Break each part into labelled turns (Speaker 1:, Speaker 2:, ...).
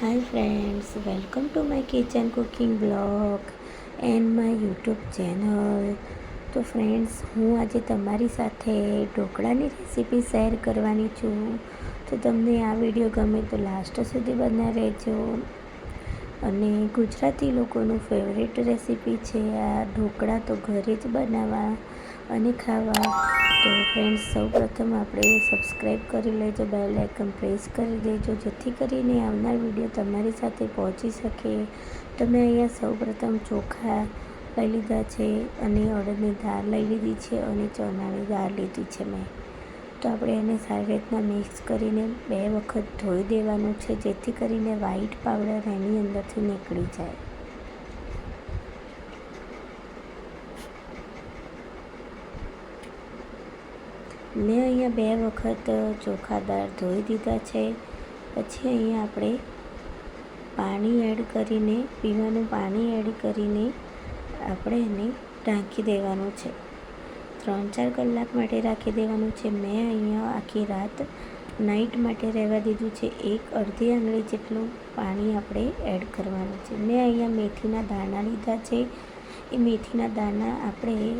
Speaker 1: Hi friends welcome to my kitchen cooking blog and my YouTube channel તો friends હું આજે તમારી સાથે ઢોકળાની રેસીપી શેર કરવાની છું. તો તમને આ વીડિયો ગમે તો લાસ્ટ સુધી બના રહેજો. અને ગુજરાતી લોકોનું ફેવરેટ રેસીપી છે આ ઢોકળા તો ઘરે જ બનાવવા અને ખાવા. તો ફ્રેન્ડ્સ સૌ પ્રથમ આપણે સબસ્ક્રાઈબ કરી લેજો બેલ આઇકન પ્રેસ કરી દેજો, જેથી કરીને આવનાર વીડિયો તમારી સાથે પહોંચી શકે. તો મેં અહીંયા સૌ પ્રથમ ચોખા લઈ લીધા છે અને અડદની દાળ લઈ લીધી છે અને ચણાની દાળ લીધી છે મેં. તો આપણે એને સારી રીતના મિક્સ કરીને બે વખત ધોઈ દેવાનું છે, જેથી કરીને વ્હાઈટ પાવડર એની અંદરથી નીકળી જાય. મેં અહીંયા બે વખત ચોખા દાળ ધોઈ દીધા છે. પછી અહીંયા આપણે પાણી એડ કરીને, પીવાનું પાણી એડ કરીને આપણે એને ઢાંકી દેવાનું છે. ત્રણ ચાર કલાક માટે રાખી દેવાનું છે. મેં અહીંયા આખી રાત નાઇટ માટે રહેવા દીધું છે. એક અડધી આંગળી જેટલું પાણી આપણે એડ કરવાનું છે. મેં અહીંયા મેથીના દાણા લીધા છે. એ મેથીના દાણા આપણે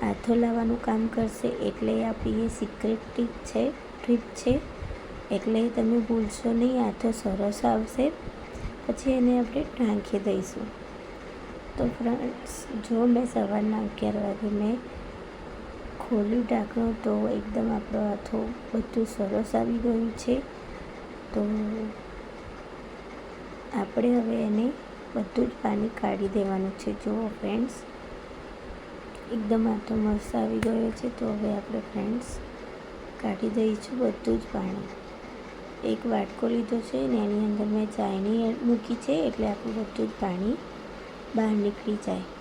Speaker 1: હાથો લાવવાનું કામ કરશે એટલે આપણી એ સિક્રેટ ટીપ છે ટ્રીપ છે. એટલે તમે ભૂલશો નહીં, હાથો સરસ આવશે. પછી એને આપણે ઢાંકી દઈશું. તો ફ્રેન્ડ્સ જો મેં સવારના અગિયાર વાગે મેં ખોલ્યું ઢાંકણું, તો એકદમ આપણો હાથો બધું સરસ આવી ગયું છે. તો આપણે હવે એને બધું જ પાણી કાઢી દેવાનું છે. જુઓ ફ્રેન્ડ્સ એકદમ આટો મસ્ત આવી ગયો છે. તો હવે આપણે ફ્રેન્ડ્સ કાઢી દઈશું બધું જ પાણી. એક વાટકો લીધો છે ને એની અંદર મેં ચાયની મૂકી છે એટલે આપણું બધું જ પાણી બહાર નીકળી જાય.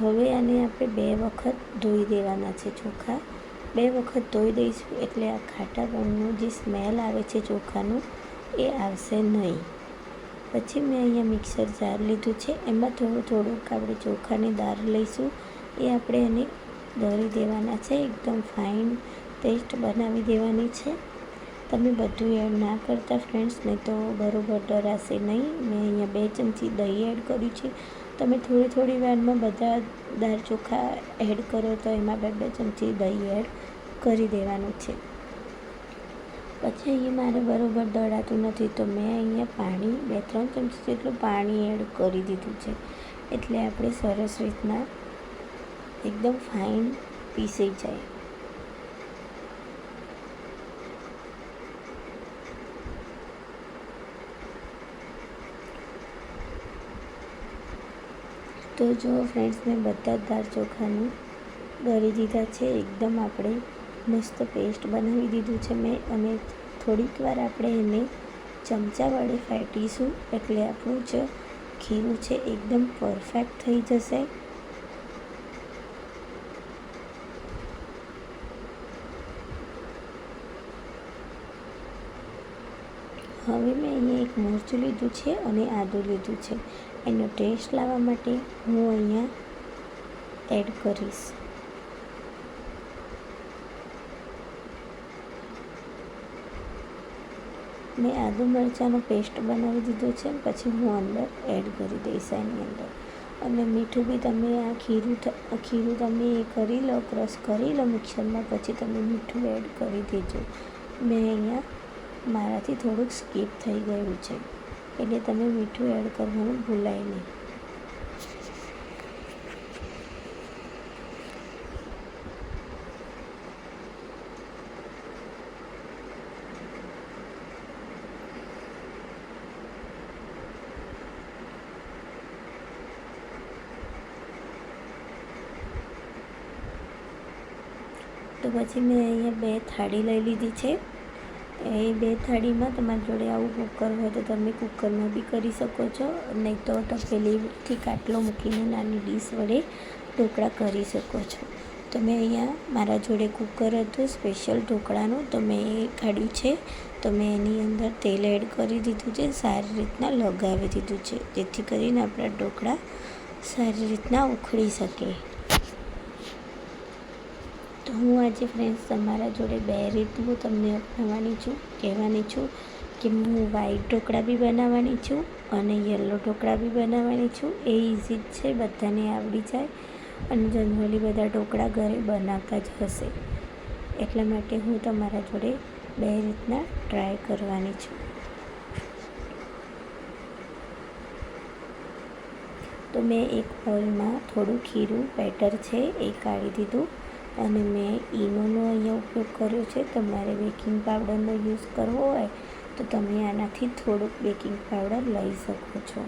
Speaker 1: હવે આને આપણે બે વખત ધોઈ દેવાના છે ચોખા. બે વખત ધોઈ દઈશું એટલે આ ખાટાપણનું જે સ્મેલ આવે છે ચોખાનું, એ આવશે નહીં. પછી મેં અહીંયા મિક્સર જાર લીધું છે, એમાં થોડું થોડુંક આપણે ચોખાની દાળ લઈશું. એ આપણે એને દળી દેવાના છે, એકદમ ફાઇન પેસ્ટ બનાવી દેવાની છે. તમે બધું એડ ના કરતા ફ્રેન્ડ્સ નહીં તો બરાબર ડરાશે નહીં. મેં અહીંયા બે ચમચી દહીં એડ કર્યું છે. તમે થોડી થોડી વારમાં બધા દાળ ચોખા એડ કરો તો એમાં બે બે ચમચી દહીં એડ કરી દેવાનું છે. પછી અહીંયા મારે બરાબર દળાતું નથી તો મેં અહીંયા પાણી, બે ત્રણ ચમચી જેટલું પાણી એડ કરી દીધું છે. એટલે આપણે સરસ રીતના એકદમ ફાઇન પીસાઈ જાય. તો જો ફ્રેન્ડ્સ મેં બધા જ દાળ ચોખાનું દળી દીધા છે. એકદમ આપણે મસ્ત પેસ્ટ બનાવી દીધું છે. મેં અને થોડીક વાર આપણે એને ચમચા વડે ફેટીશું એટલે આપણું જે ખીરું છે. એકદમ પરફેક્ટ થઈ જશે. હવે મેં અહીંયા એક મરચું લીધું છે અને આદું લીધું છે. એનો ટેસ્ટ લાવવા માટે હું અહીંયા એડ કરીશ. મેં આદુ મરચાંનો પેસ્ટ બનાવી દીધો છે, પછી હું અંદર એડ કરી દઈશ એની અંદર. અને મીઠું બી તમે આ ખીરું ખીરું તમે એ કરી લો ક્રશ કરી લો મિક્સરમાં, પછી તમે મીઠું એડ કરી દેજો. મેં અહીંયા મારાથી થોડુંક સ્કીપ થઈ ગયું છે. એટલે તમે મીઠું એડ કરવાનું ભૂલાય નહીં. તો પછી મેં અહીંયા બે થાળી લઈ લીધી છે. એ બે થાળીમાં તમારી જોડે આવું કુકર હોય તો તમે કુકરમાં બી કરી શકો છો. નહીં તો તપેલીથી કાટલો મૂકીને નાની ડીશ વડે ઢોકળા કરી શકો છો. તો મેં અહીંયા મારા જોડે કુકર હતું સ્પેશિયલ ઢોકળાનું. તો મેં એ કાઢ્યું છે. તો મેં એની અંદર તેલ એડ કરી દીધું છે. સારી રીતના લગાવી દીધું છે, જેથી કરીને આપણા ઢોકળા સારી રીતના ઉખડી શકે. તો હું આજે ફ્રેન્ડ્સ તમારા જોડે બે રીતનું તમને અપનાવવાની છું. કહેવાની છું કે હું વ્હાઈટ ઢોકળા બી બનાવવાની છું અને યલો ઢોકળા બી બનાવવાની છું. એ ઇઝી જ છે, બધાને આવડી જાય અને જનરલી બધા ઢોકળા ઘરે બનાવતા જ હશે. એટલા માટે હું તમારા જોડે બે રીતના ટ્રાય કરવાની છું. તો મેં એક બોલમાં થોડું ખીરું બેટર છે, એ કાઢી દીધું. અને મેં ઈનોનો અહીંયા ઉપયોગ કર્યો છે તમારે બેકિંગ પાવડરનો યુઝ કરવો હોય, તો તમે આનાથી થોડુંક બેકિંગ પાવડર લઈ શકો છો.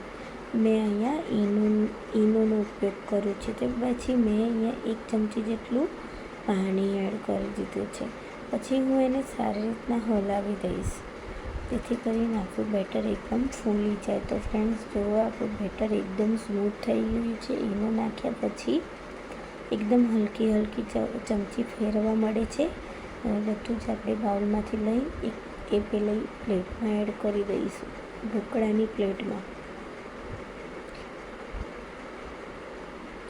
Speaker 1: મેં અહીંયા ઈનો, ઈનોનો ઉપયોગ કર્યો છે, તે પછી મેં અહીંયા એક ચમચી જેટલું પાણી એડ કરી દીધું છે. પછી હું એને સારી રીતના હલાવી દઈશ. જેથી કરીને આપણું બેટર એકદમ ફૂલી જાય. તો ફ્રેન્ડ્સ જુઓ આપણું બેટર એકદમ સ્મૂથ થઈ ગયું છે, ઈનો નાખ્યા પછી એકદમ હલકી હલકી ચમચી ફેરવા મળે છે. બધું જ આપણે બાઉલમાંથી લઈ એક એ પેલી પ્લેટમાં એડ કરી દઈશું, ઢોકળાની પ્લેટમાં.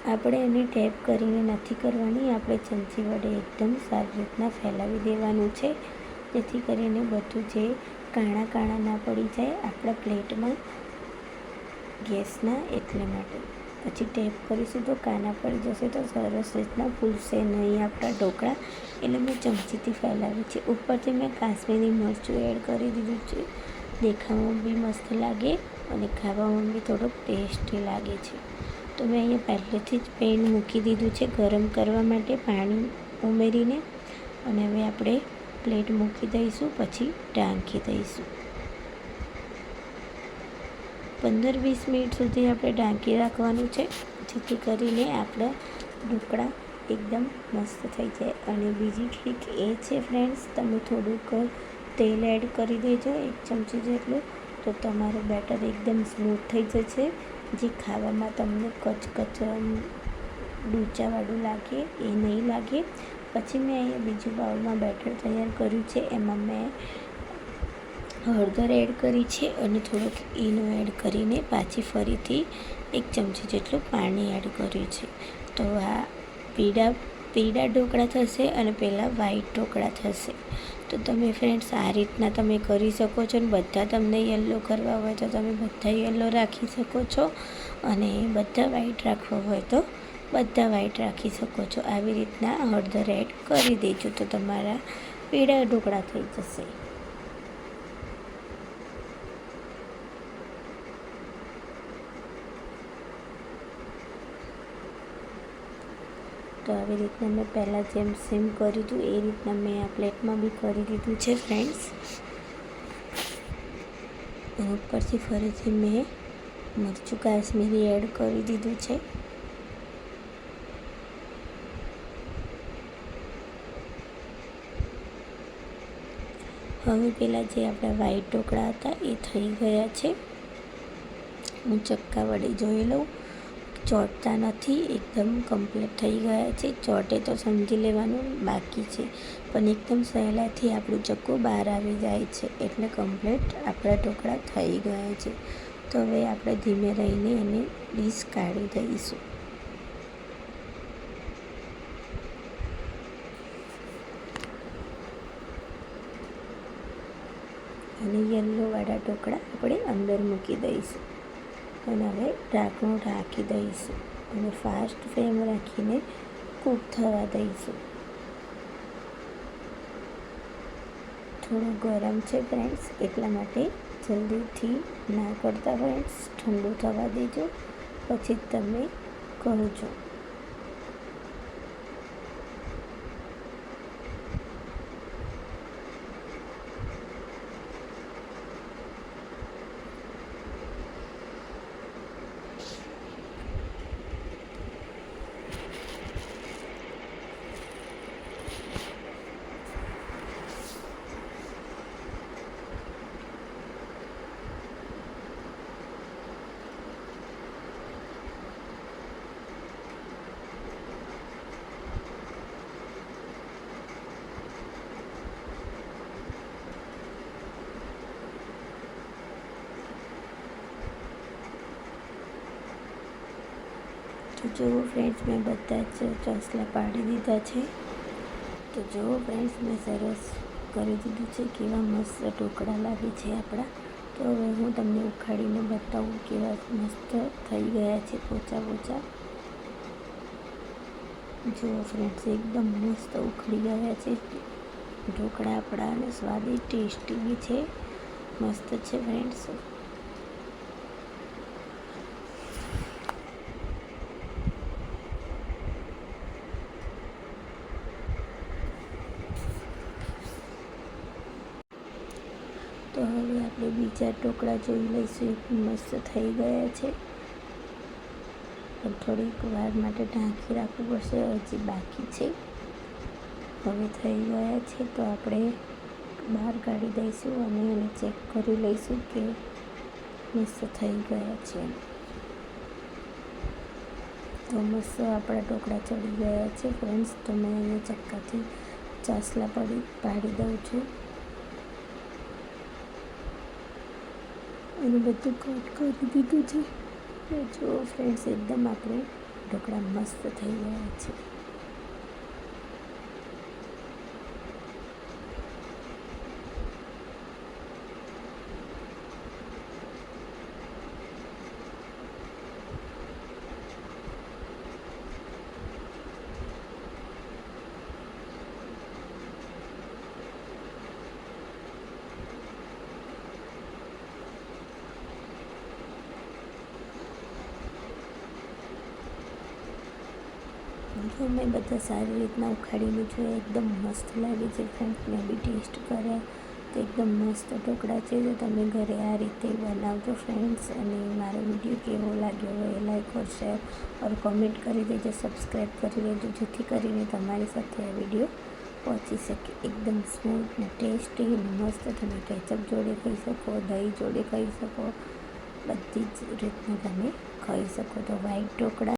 Speaker 1: આપણે એને ટેપ કરીને નથી કરવાની, આપણે ચમચી વડે એકદમ સારી રીતના ફેલાવી દેવાનું છે. જેથી કરીને બધું જે કાણા કાણા ના પડી જાય આપણા પ્લેટમાં ગેસના એટલે માટે. પછી ટેપ કરીશું તો કાના પર જશે તો સરસ રીતના ફૂલશે નહીં આપણા ઢોકળા. એટલે મેં ચમચીથી ફેલાવી છે. ઉપરથી મેં કાશ્મીરી મરચું એડ કરી દીધું છે. દેખાવામાં બી મસ્ત લાગે અને ખાવામાં બી થોડુંક ટેસ્ટી લાગે છે. તો મેં અહીંયા પહેલેથી જ પેન મૂકી દીધું છે ગરમ કરવા માટે પાણી ઉમેરીને. અને હવે આપણે પ્લેટ મૂકી દઈશું, પછી ઢાંકી દઈશું. પંદર વીસ મિનિટ સુધી આપણે ઢાંકી રાખવાનું છે. જેથી કરીને આપણા ઢોકળા એકદમ મસ્ત થઈ જાય. અને બીજી ટ્રીક એ છે ફ્રેન્ડ્સ તમે થોડુંક તેલ એડ કરી દેજો એક ચમચી જેટલું, તો તમારું બેટર એકદમ સ્મૂથ થઈ જશે. જે ખાવામાં તમને કચકચ ડૂચાવાળું લાગે એ નહીં લાગે. પછી મેં અહીંયા બીજું બાઉલમાં બેટર તૈયાર કર્યું છે. એમાં મેં હળદર એડ કરી છે અને થોડોક ઈનો એડ કરીને પાછી ફરીથી એક ચમચી જેટલું પાણી એડ કર્યું છે. તો આ પીળા પીળા ઢોકળા થશે અને પહેલાં વ્હાઈટ ઢોકળા થશે. તો તમે ફ્રેન્ડ્સ આ રીતના તમે કરી શકો છો અને બધા તમને યલો કરવા હોય તો તમે બધા યલો રાખી શકો છો. અને બધા વ્હાઈટ રાખવા હોય તો બધા વ્હાઈટ રાખી શકો છો. આવી રીતના હળદર એડ કરી દેજો તો તમારા પીળા ઢોકળા થઈ જશે. તો આવી રીતના મેં પહેલાં જેમ સેમ કર્યું હતું એ રીતના મેં આ પ્લેટમાં બી કરી દીધું છે ફ્રેન્ડ્સ ઉપરથી ફરીથી મેં મરચું કાશ્મીરી એડ કરી દીધું છે. હવે પહેલાં જે આપણા વ્હાઈટ ઢોકળા હતા, એ થઈ ગયા છે. હું ચક્કા વડે જોઈ લઉં. ચોટતા નથી, એકદમ કમ્પ્લીટ થઈ ગયા છે. ચોંટે તો સમજી લેવાનું બાકી છે. પણ એકદમ સહેલાથી આપણું ચક્કું બહાર આવી જાય છે. એટલે કમ્પ્લીટ આપણા ઢોકળા થઈ ગયા છે. તો હવે આપણે ધીમે રહીને એને ડીશ કાઢી દઈશું. અને યલોવાળા ઢોકળા આપણે અંદર મૂકી દઈશું. અને હવે ઢાંકણું ઢાંકી દઈશું અને ફાસ્ટ ફ્લેમ રાખીને કૂક થવા દઈશું. થોડું ગરમ છે ફ્રેન્ડ્સ એટલા માટે જલ્દીથી ના કરતા ફ્રેન્ડ્સ ઠંડુ થવા દેજો, પછી તમે કરજો તો જુઓ ફ્રેન્ડ્સ મેં બધા જ ચોસલા પાડી દીધા છે. તો જુઓ ફ્રેન્ડ્સ મેં સરસ કરી દીધું છે. કેવા મસ્ત ઢોકળા લાગે છે આપણા. તો હવે હું તમને ઉખાડીને બતાવું કેવા મસ્ત થઈ ગયા છે પોચા પોચા. જુઓ ફ્રેન્ડ્સ એકદમ મસ્ત ઉખડી ગયા છે. ઢોકળા આપણા અને સ્વાદિષ્ટ ટેસ્ટી બી છે. મસ્ત છે ફ્રેન્ડ્સ તો હવે આપણે ટુકડા જોઈ લઈશું મસ્ત થઈ ગયા છે. થોડીક વાર માટે ઢાંકી રાખવું પડશે, હજી બાકી છે. હવે થઈ ગયા છે, તો આપણે બહાર કાઢી દઈશું અને એને ચેક કરી લઈશું કે મસ્ત થઈ ગયા છે. તો મસ્ત આપણા ટોકડા ચડી ગયા છે ફ્રેન્ડ્સ તો મેં એને ચક્કાથી ચાસલા પડી, પાડી દઉં છું. અને બધું કટ કરી દીધું છે. જો ફ્રેન્ડ્સ એકદમ આપણે ઢોકળા મસ્ત થઈ ગયા છે. મેં બધા સારી રીતના ઉખાડીને જોયા, એકદમ મસ્ત લાગે છે ફ્રેન્ડ મેં બી ટેસ્ટ કર્યા. તો એકદમ મસ્ત ઢોકળા છે તો તમે ઘરે આ રીતે બનાવજો ફ્રેન્ડ્સ અને મારો વીડિયો કેવો લાગ્યો હોય લાઈક ઓર શેર ઓર કોમેન્ટ કરી દેજો સબસ્ક્રાઈબ કરી દેજો, જેથી કરીને તમારી સાથે આ વીડિયો પહોંચી શકે. એકદમ સ્મૂથ ને ટેસ્ટી અને મસ્ત તમે કેચઅપ જોડે ખાઈ શકો, દહીં જોડે ખાઈ શકો, બધી જ રીતના તમે ખાઈ શકો. તો વ્હાઈટ ઢોકળા